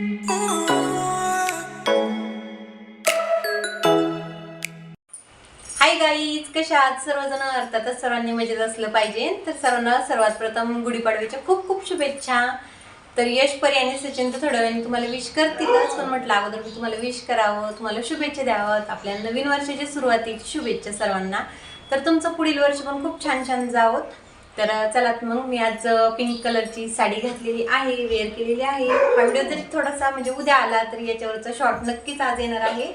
Hi guys कशा आहात सर्वजण? अर्थातच सर्वांनी मजेत असलं पाहिजे. तर सर्वांना सर्वात प्रथम गुढीपाडव्याच्या खूप खूप शुभेच्छा. तर यश परी आणि सचिन तर थोड्या वेळाने तुम्हाला विश करतीलच पण म्हटलं अगोदर मी तुम्हाला विश करावं तुम्हाला शुभेच्छा द्यावं. आपल्या नवीन वर्षाच्या सुरुवातीची शुभेच्छा सर्वांना. तर तुमचं पुढील वर्ष पण खूप छान छान जावं. तर चला मग मी आज पिंक कलरची साडी घातलेली आहे वेअर केलेली आहे. हा व्हिडिओ जरी थोडासा म्हणजे उद्या आला तरी याच्यावरचा शॉर्ट नक्कीच आज येणार आहे.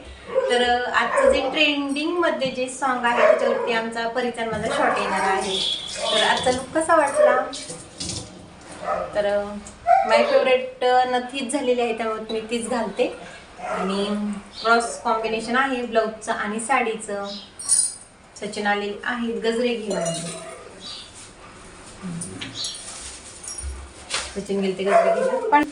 तर आजचं जे ट्रेंडिंगमध्ये जे सॉन्ग आहे त्याच्यावरती आमचा परिचय माझा शॉर्ट येणार आहे. तर आजचा लुक कसा वाटला? तर माय फेवरेट नथीच झालेली आहे त्यामुळे मी तीच घालते. आणि क्रॉस कॉम्बिनेशन आहे ब्लाऊजचं आणि साडीचं. सचिन आलेली आहेत गजरे घेऊन. सचिन गेलते गजरे पण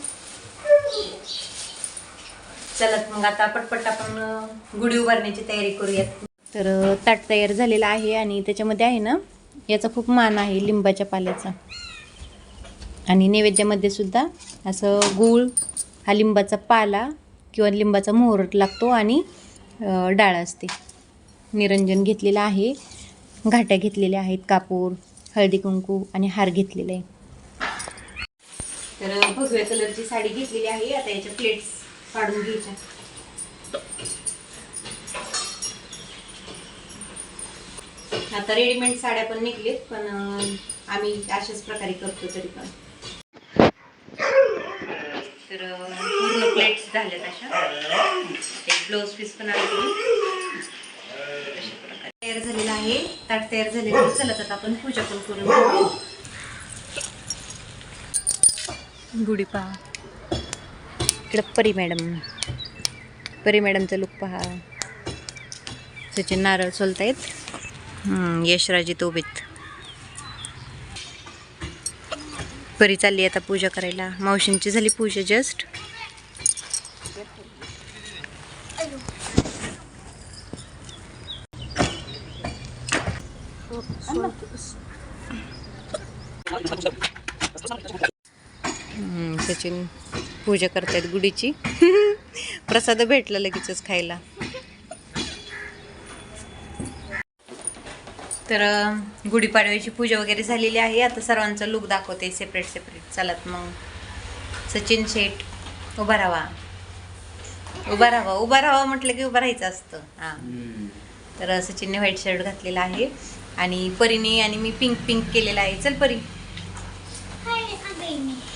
चलत मग आता पटपट आपण गुढी उभारण्याची तयारी करूयात. तर ताट तयार झालेला आहे आणि त्याच्यामध्ये आहे ना याचा खूप मान आहे लिंबाच्या पाल्याचा. आणि नैवेद्यामध्ये सुद्धा असं गूळ हा लिंबाचा पाला किंवा लिंबाचा मोहर लागतो आणि डाळ असते. निरंजन घेतलेलं आहे घाट्या घेतलेल्या आहेत कापूर हळदी कुंकू आणि हार घेतलेला. आहे तर भगव्या कलरची साडी घेतलेली आहे. आता याच्या प्लेट्स काढून घ्यायच्या. आता रेडीमेड साड्या पण निघलेत पण आम्ही अशाच प्रकारे करतो तरी पण. तर पूर्ण प्लेट्स झाल्यात अशा. एक ब्लाऊज पीस पण आले तयार झालेला आहे. ताट तयार झालेलं आहे. चला आता आपण पूजा पण करून घेऊया. गुढी पहा इकडं परी मॅडम. परी मॅडमचं लुक पहा. सचिन नारळ सोलतायत. आहेत यशराजी तोबीत परी चालली आता पूजा करायला. मावशींची झाली पूजा जस्ट सचिन पूजा करतायत गुढीची. प्रसाद भेटला लगेचच खायला. तर गुढीपाडव्याची पूजा वगैरे झालेली आहे. आता सर्वांचा लुक दाखवते सेपरेट सेपरेट चलत मग सचिन शेठ उभा राहावा उभा राहावा उभा राहावा म्हटलं की उभं राहायचं असतं. हां. तर सचिनने व्हाईट शर्ट घातलेला आहे. आणि परीने आणि मी पिंक पिंक केलेला आहे. चल परी.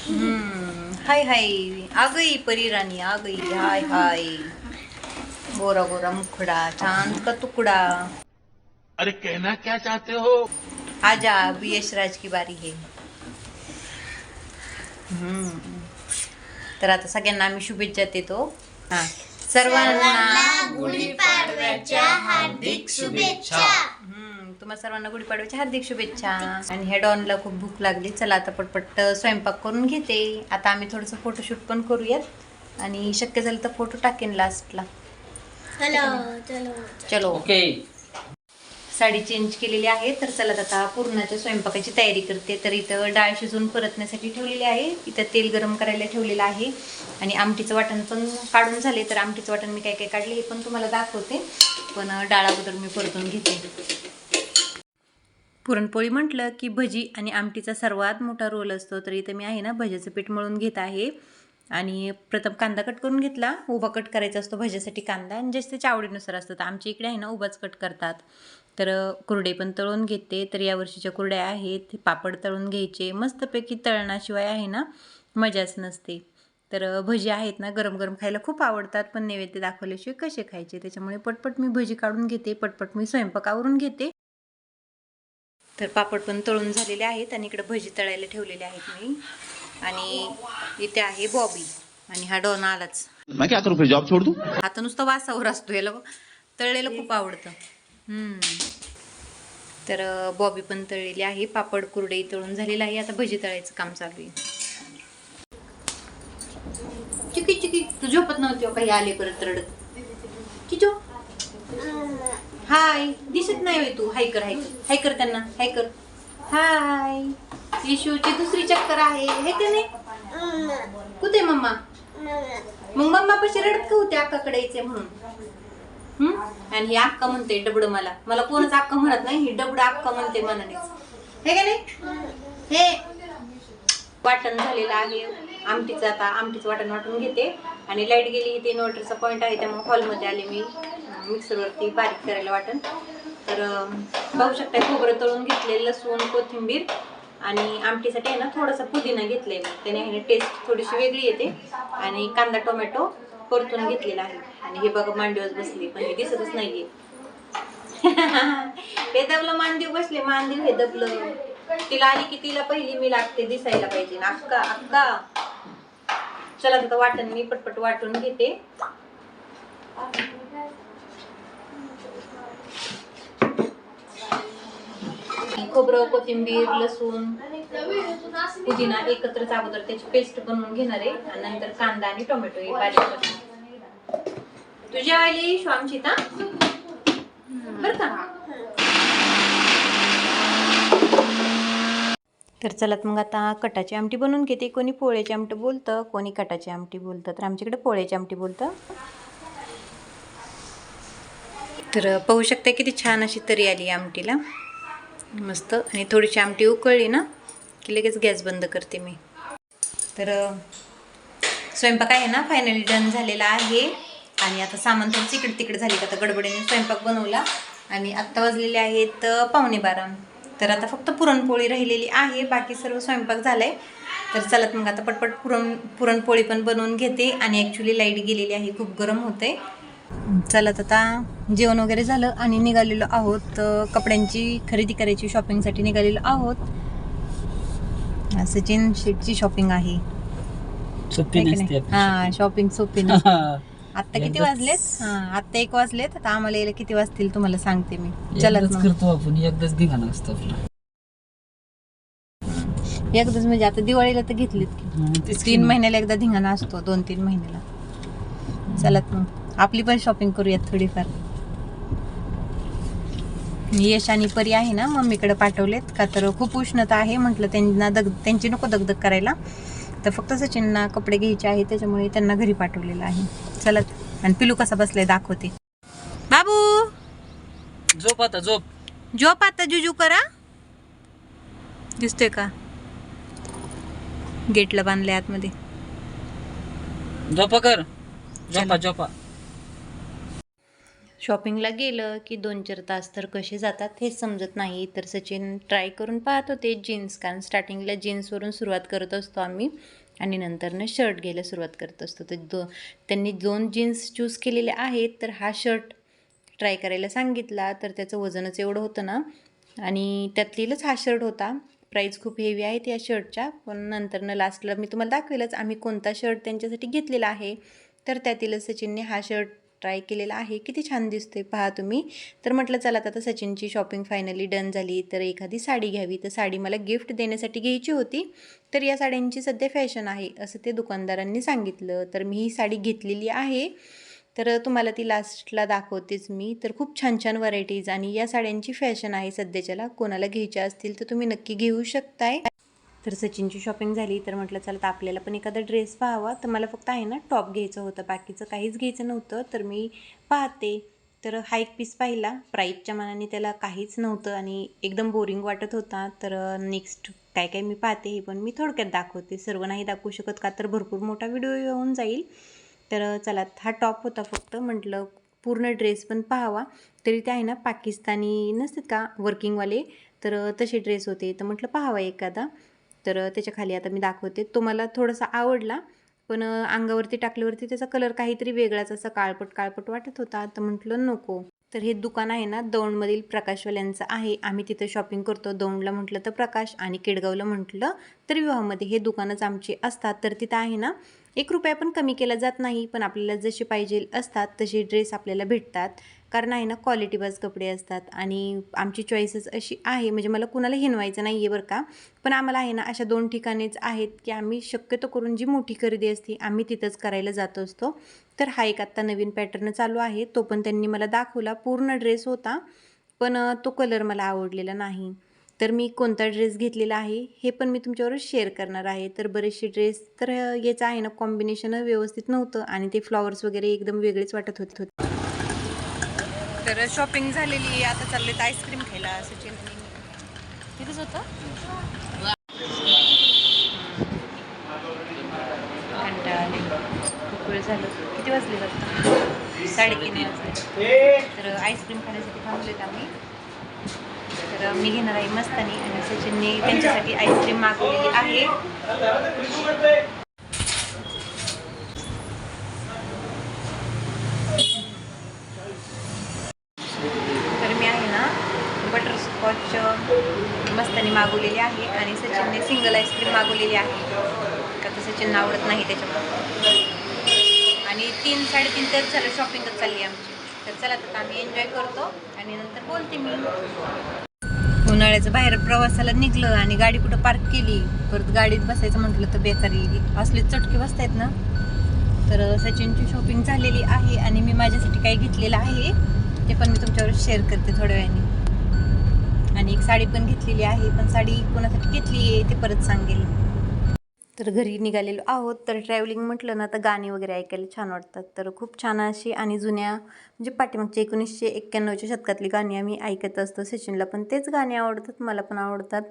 हम्म, हाय हाय. आगई परी राणी आगई. हाय हाय. गोरा गोरा मुखडा चांद का तुकडा? अरे कहना क्या चाहते हो? आजा अभी यशराज की बारी है. हम्म. तर आता सगळ्यांना आम्ही शुभेच्छा देतो. हा. सर्वांना गुढीपाडव्याच्या हार्दिक शुभेच्छा. हम्म, तुम्हा सर्वांना गुढीपाडव्याच्या हार्दिक शुभेच्छा. आणि ह्या डॉनला खूप भूक लागली. चला आता पटपट स्वयंपाक करून घेते. आता आम्ही थोडंसं फोटोशूट पण करूयात. आणि शक्य झालं तर फोटो टाकेन लास्टला चलो चलो. चलो. साडी चेंज केलेली आहे. तर चला आता पूर्णाच्या स्वयंपाकाची तयारी करते. तर इथं डाळ शिजवून परतण्यासाठी ठेवलेली आहे. इथं तेल गरम करायला ठेवलेलं आहे. आणि आमटीचं वाटण पण काढून झाले. तर आमटीचं वाटण मी काय काय काढले हे पण तुम्हाला दाखवते. पण डाळ अगोदर मी परतून घेते. पुरणपोळी म्हटलं की भजी आणि आमटीचा सर्वात मोठा रोल असतो. तर इथं मी आहे ना भज्याचं पीठ मळून घेत आहे. आणि प्रथम कांदा कट करून घेतला. उभा कट करायचा असतो भज्यासाठी कांदा आणि जसे त्याच्या आवडीनुसार असतं तर आमच्या इकडे आहे ना उभाच कट करतात. तर कुरडे पण तळून घेते. तर या वर्षीच्या कुरड्या आहेत. पापड तळून घ्यायचे. मस्तपैकी तळणाशिवाय आहे ना मजाच नसते. तर भजी आहेत ना गरम गरम खायला खूप आवडतात. पण नैवेद्य दाखवल्याशिवाय कसे खायचे? त्याच्यामुळे पटपट मी भजी काढून घेते. पटपट मी स्वयंपाक आवरून घेते. तर पापड पण तळून झालेले आहेत आणि इकडे भजी तळायला ठेवलेले आहेत मी. आणि इथे आहे बॉबी आणि हा डॉन आलाच. मैं क्या करूँ फिर जॉब छोड़ दूँ आता नुसतं वासावर असतो याला तळलेलं खूप आवडतं. हम्म. तर बॉबी पण तळलेली आहे. पापड कुरडई तळून झालेलं आहे. आता भजी तळायचं काम चालू आहे. चिकी चिकी तू झोपत नव्हती हो काही आले परत रडत. चिचो. हाय. दिसत नाही होय तू. हाय कर हाय कर. हाय कर त्यांना. हाय कर. हाय. येशूची दुसरी चक्कर आहे. हे का नाही? कुठे मम्मा? मग मम्मा पशी रडत का होते अक्काकडे यायचे म्हणून? आणि ही अक्का म्हणते डबड मला. मला कोणच अक्का म्हणत नाही. ही डबड अक्का म्हणते मनाने हे का नाही? हे. वाटण झालेलं आहे. आमटीचं आता आमटीचं वाटण वाटून घेते. आणि लाइट गेली इथे इन्व्हर्टरचा पॉईंट आहे त्यामुळे हॉलमध्ये आले मी. मिक्सरवरती बारीक करायला वाटेल तर पाहू शकता खोबरं तळून घेतले लसूण कोथिंबीर आणि आमटीसाठी आहे ना थोडासा पुदिना घेतलाय आहे त्याने ह्याने टेस्ट थोडीशी वेगळी येते. आणि कांदा टोमॅटो परतून घेतलेला आहे. आणि हे बघा मांडीवर बसली पण हे दिसतच नाहीये. हे दबलं मांदीव बसले मांदेव हे दबलं. तिला आली की तिला पहिली मी लागते दिसायला पाहिजे. ना अक्का अक्का. चला तिथं वाटण मी पटपट वाटून घेते. खोबरं कोथिंबीर लसूण पुदिना एकत्रच अगोदर त्याची पेस्ट बनवून घेणार आहे. आणि नंतर कांदा आणि टोमॅटो हे बारीक करणार तू जेवायला येईस बर का? तर चलात मग आता कटाची आमटी बनवून घेते. कोणी पोळ्याची आमटी बोलतं कोणी कटाची आमटी बोलतं. तर आमच्याकडे पोळ्याची आमटी बोलतं. तर पाहू शकता किती छान अशी तरी आली आमटीला. मस्त. आणि थोडीशी आमटी उकळली ना की लगेच गॅस बंद करते मी. तर स्वयंपाक आहे ना फायनली डन झालेला आहे. आणि आता सामान थोडं तिकडे तिकडे झाली का आता गडबडीने स्वयंपाक बनवला. आणि आत्ता वाजलेले आहेत पावणे बारा. तर आता फक्त पुरणपोळी राहिलेली आहे बाकी सर्व स्वयंपाक झालाय. तर चलत मग आता पटपट पुरण पुरणपोळी पण बनवून घेते. आणि ॲक्च्युली लाइट गेलेली आहे खूप गरम होते चलत आता जेवण वगैरे झालं आणि निघालेलो आहोत कपड्यांची खरेदी करायची शॉपिंगसाठी निघालेलो आहोत. सचिन शेटची शॉपिंग आहे. है शॉपिंग सोपी. आत्ता किती वाजलेत? हा आत्ता एक वाजलेत. आता आम्हाला यायला किती वाजतील तुम्हाला सांगते मी. चला एकदाच मग करतो आपण. एकदाच धिंगाणा असतो आपला. एकदाच म्हणजे आता दिवाळीला तर घेतलीत की. तीन. महिन्याला एकदा धिंगाणा असतो दोन तीन महिन्याला चलत मग. आपली पण शॉपिंग करूयात थोडीफार. यश आणि परी आहे ना मम्मीकडे पाठवलेत. का तर खूप उष्णता आहे म्हटलं त्यांना दग त्यांची नको दगदग करायला. तर फक्त सचिनना कपडे घ्यायचे आहे त्याच्यामुळे त्यांना घरी पाठवलेलं आहे. चलत आणि पिलू कसा बसलाय दाखवते. बाबू! झोप आता झोप. झोप आता जुजू करा. दिसतोय का? गेटला बांधले आतमध्ये. झोपा कर. झोपा झोपा. शॉपिंगला गेलं की दोन चार तास तर कसे जातात हेच समजत नाही. तर सचिन ट्राय करून पाहत होते. जीन्स कारण स्टार्टिंगला जीन्सवरून सुरुवात करत असतो आम्ही आणि नंतरनं शर्ट घ्यायला सुरुवात करत असतो. तर दो त्यांनी दोन जीन्स चूज केलेले आहेत तर हा शर्ट ट्राय करायला सांगितला तर त्याचं वजनच एवढं होतं ना. आणि त्यातलीलच हा शर्ट होता. प्राईस खूप हेवी आहे त्या शर्टच्या पण नंतरनं लास्टला मी तुम्हाला दाखवेलच आम्ही कोणता शर्ट त्यांच्यासाठी घेतलेला आहे. तर त्यातीलच सचिनने हा शर्ट ट्राय केलेला आहे. किती छान दिसते पहा तुम्ही. तर म्हटलं चला आता सचिनची शॉपिंग फायनली डन झाली. तर एखादी साडी घ्यावी. तर साडी मला गिफ्ट देण्यासाठी घ्यायची होती. तर या साड्यांची सध्या फॅशन आहे असं ते दुकानदारांनी सांगितलं. तर मी ही साडी घेतलेली आहे. तर तुम्हाला ती लास्टला दाखवतेच मी. तर खूप छान छान व्हरायटीज आणि या साड्यांची फॅशन आहे सध्याच्याला. कोणाला घ्यायच्या असतील तर तुम्ही नक्की घेऊ शकताय. तर सचिनची शॉपिंग झाली तर म्हटलं चला तर आपल्याला पण एखादा ड्रेस पाहावा. तर मला फक्त आहे ना टॉप घ्यायचं होतं. बाकीचं काहीच घ्यायचं नव्हतं. तर मी पाहते. तर हा एक पीस पाहिला. प्राईजच्या मानाने त्याला काहीच नव्हतं आणि एकदम बोरिंग वाटत होता. तर नेक्स्ट काय काय मी पाहते हे पण मी थोडक्यात दाखवते. सर्व नाही दाखवू शकत का तर भरपूर मोठा व्हिडिओ येऊन जाईल. तर चला हा टॉप होता फक्त. म्हटलं पूर्ण ड्रेस पण पाहावा. तरी ते आहे ना पाकिस्तानी नसतात का वर्किंगवाले तर तसे ड्रेस होते. तर म्हटलं पाहावा एखादा. तर त्याच्याखाली आता मी दाखवते. तो मला थोडासा आवडला पण अंगावरती टाकल्यावरती त्याचा कलर काहीतरी वेगळाच असा काळपट काळपट वाटत होता. तर म्हटलं नको. तर हे दुकान आहे ना दौंडमधील प्रकाशवाल्यांचं आहे. आम्ही तिथं शॉपिंग करतो. दौंडला म्हटलं तर प्रकाश आणि केडगावला म्हटलं तर विवाहामध्ये हे दुकानच आमचे असतात. तर तिथं आहे ना एक रुपया पण कमी केला जात नाही पण आपल्याला जसे पाहिजे असतात तसे ड्रेस आपल्याला भेटतात. कारण आहे ना क्वालिटीवाज कपडे असतात आणि आमची चॉईसेस अशी आहे. म्हणजे मला कुणाला हिनवायचं नाही आहे बरं का. पण आम्हाला आहे ना अशा दोन ठिकाणीच आहेत की आम्ही शक्यतो करून जी मोठी खरेदी असते आम्ही तिथंच करायला जात असतो. तर हा एक आत्ता नवीन पॅटर्न चालू आहे. तो पण त्यांनी मला दाखवला. पूर्ण ड्रेस होता पण तो कलर मला आवडलेला नाही. तर मी कोणता ड्रेस घेतलेला आहे हे पण मी तुमच्यावर शेअर करणार आहे. तर बरेचसे ड्रेस तर याचं आहे ना कॉम्बिनेशन व्यवस्थित नव्हतं आणि ते फ्लॉवर्स वगैरे एकदम वेगळेच वाटत होते. तर शॉपिंग झालेली आता चालले आईस्क्रीम खायला सचिन तिथंच होतं? खूप वेळ झालं. किती वाजले जातं साडेतीन वाजले. तर आईस्क्रीम खाण्यासाठी थांबलेत आम्ही. तर मी घेणार आहे मस्तानी आणि सचिनने त्यांच्यासाठी आईस्क्रीम मागवलेली आहे. तर मी आहे ना बटरस्कॉच मस्तानी मागवलेली आहे आणि सचिनने सिंगल आईस्क्रीम मागवलेली आहे. का तर सचिनला आवडत नाही त्याच्यामुळे. आणि तीन साडेतीन तर चालू शॉपिंगच चालली आमची. तर चला तर आम्ही एन्जॉय करतो आणि नंतर बोलते मी. उन्हाळ्याचं बाहेर प्रवासाला निघलं आणि गाडी कुठं पार्क केली परत गाडीत बसायचं म्हटलं तर बेकारी असले चटके बसतायत ना. तर सचिनची शॉपिंग झालेली आहे आणि मी माझ्यासाठी काही घेतलेलं आहे. ते पण मी तुमच्यावर शेअर करते थोड्या वेळाने. आणि एक साडी पण घेतलेली आहे पण साडी कोणासाठी घेतली आहे ते परत सांगेल. तर घरी निघालेलो आहोत. तर ट्रॅव्हलिंग म्हटलं ना तर गाणी वगैरे ऐकायला छान वाटतात. तर खूप छान अशी आणि जुन्या म्हणजे पाठीमागच्या एकोणीसशे एक्क्याण्णवच्या शतकातली गाणी आम्ही ऐकत असतो. सचिनला पण तेच गाणी आवडतात मला पण आवडतात.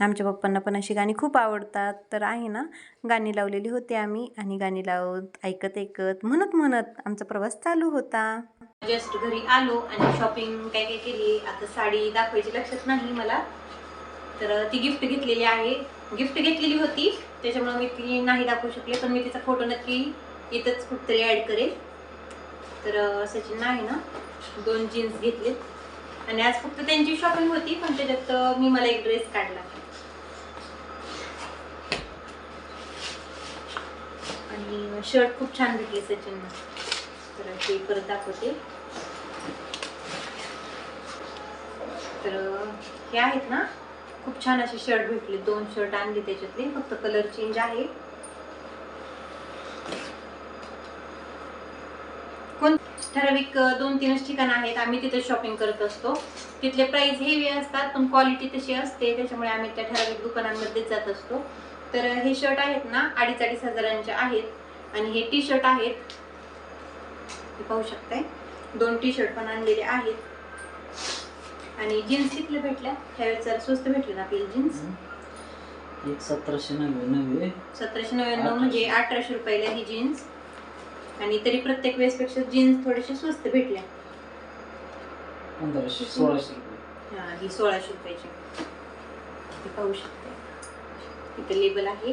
आमच्या पप्पांना पण अशी गाणी खूप आवडतात. तर आहे ना गाणी लावलेली होती आम्ही आणि गाणी लावत ऐकत ऐकत म्हणत म्हणत आमचा प्रवास चालू होता. जस्ट घरी आलो आणि शॉपिंग काय काय केली? आता साडी दाखवायची लक्षात नाही मला. तर ती गिफ्ट घेतलेली आहे. गिफ्ट घेतलेली होती. त्याच्यामुळे मी ती नाही दाखवू शकले. पण मी तिचा फोटो नक्की इथंच कुठतरी ॲड करेल. तर सचिन आहे ना दोन जीन्स घेतलेत. आणि आज फक्त त्यांची शॉपिंग होती पण त्याच्यात मी मला एक ड्रेस काढला. आणि शर्ट खूप छान भेटले सचिनला. तर ते परत दाखवते. तर हे आहेत ना खूप छान असे शर्ट भेटले. दोन शर्ट आणले त्याच्यातले. फक्त कलर चेंज आहे. कोण ठराविक दोन तीनच ठिकाण आहेत. आम्ही तिथे शॉपिंग करत असतो. तिथले प्राइस हेवी असतात पण क्वालिटी तशी असते. त्याच्यामुळे आम्ही त्या ठराविक दुकानांमध्येच जात असतो. तर हे शर्ट आहेत ना अडीच अडीच हजारांचे आहेत. आणि हे टी शर्ट आहेत पाहू शकताय? दोन टी शर्ट पण आणलेले आहेत. आणि जीन्स कितीला भेटल्या. त्यावेळेस जरा स्वस्त भेटले ना आपल्याला जीन्स एक सतराशे नव्याण्णव सतराशे नव्याण्णव म्हणजे अठराशे. रुपयाला ही जीन्स आणि तरी प्रत्येक वेळेसपेक्षा जीन्स थोडेसे स्वस्त भेटल्या पंधराशे सोळाशे रुपये. हा ही सोळाशे रुपयाची. पाहू शकते. इथं लेबल आहे.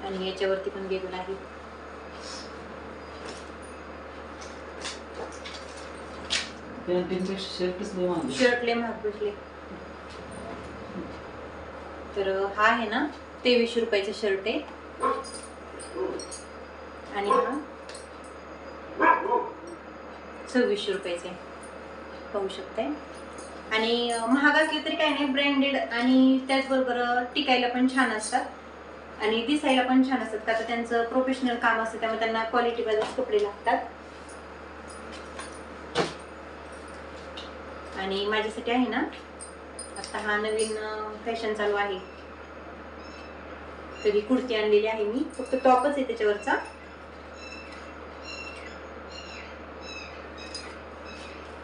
आणि याच्यावरती पण लेबल आहे. पॅन्टीनपेक्षा शर्टच लय महाग महाग तर हा आहे ना तेवीसशे रुपयाचा शर्ट आहे. आणि हा सव्वीसशे रुपयाचे पाहू शकताय? आणि अं, महाग असले तरी काही नाही ब्रँडेड आणि त्याचबरोबर अं, टिकायला पण छान असतात. आणि दिसायला पण छान असतात का तर त्यांचं प्रोफेशनल काम असतं त्यामुळे त्यांना क्वालिटी बाजूच कपडे लागतात. आणि माझ्यासाठी आहे ना आता हा नवीन फॅशन चालू आहे. तरी कुर्ती आणलेली आहे मी. फक्त टॉपच आहे त्याच्यावरचा.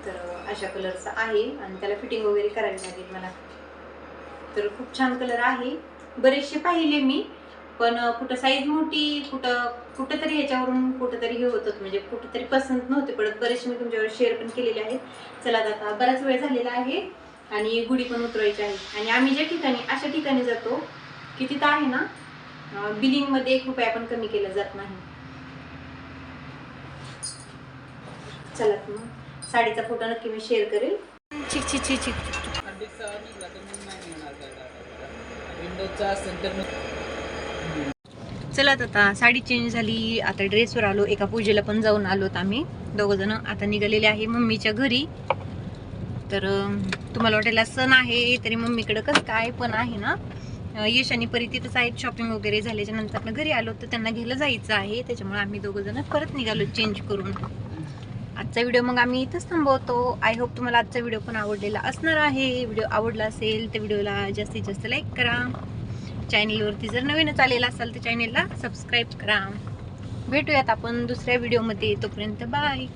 तर अशा कलरचा आहे आणि त्याला फिटिंग वगैरे करावी लागेल मला. तर खूप छान कलर आहे. बरेचसे पाहिले मी. पण कुठं साईज मोठी कुठं कुठं तरी ह्याच्यावरून कुठं तरी हे होतं म्हणजे कुठं तरी पसंत नव्हते. पडत बरेचसे मी तुमच्यावर शेअर पण केलेले आहेत. चला आता बराच वेळ झालेला आहे आणि गुढी पण उतरवायची आहे. आणि आम्ही ज्या ठिकाणी अशा ठिकाणी जातो की तिथं आहे ना बिलिंगमध्ये एक रुपया पण कमी केला जात नाही. चला मग साडीचा फोटो नक्की मी शेअर करेल. छिक छिक छिक छिक तर चला आता साडी चेंज झाली. आता ड्रेसवर आलो. एका पूजेला पण जाऊन आलोत आम्ही. दोघ जण आता निघालेले आहे मम्मीच्या घरी. तर तुम्हाला वाटेल सण आहे तरी मम्मीकडं कसं काय पण आहे ना. यश आणि परी तिथंच आहेत शॉपिंग वगैरे झाल्याच्यानंतर आपण घरी आलो तर त्यांना घ्यायला जायचं आहे. त्याच्यामुळे आम्ही दोघं जण परत निघालो चेंज करून. आजचा व्हिडिओ मग आम्ही इथंच थांबवतो. आय होप तुम्हाला आजचा व्हिडिओ पण आवडलेला असणार आहे. व्हिडिओ आवडला असेल तर व्हिडिओला जास्तीत जास्त लाईक करा. चॅनलवरती जर नवीनच आलेला असाल तर चॅनलला सबस्क्राईब करा. भेटूयात आपण दुसऱ्या व्हिडिओमध्ये तोपर्यंत बाय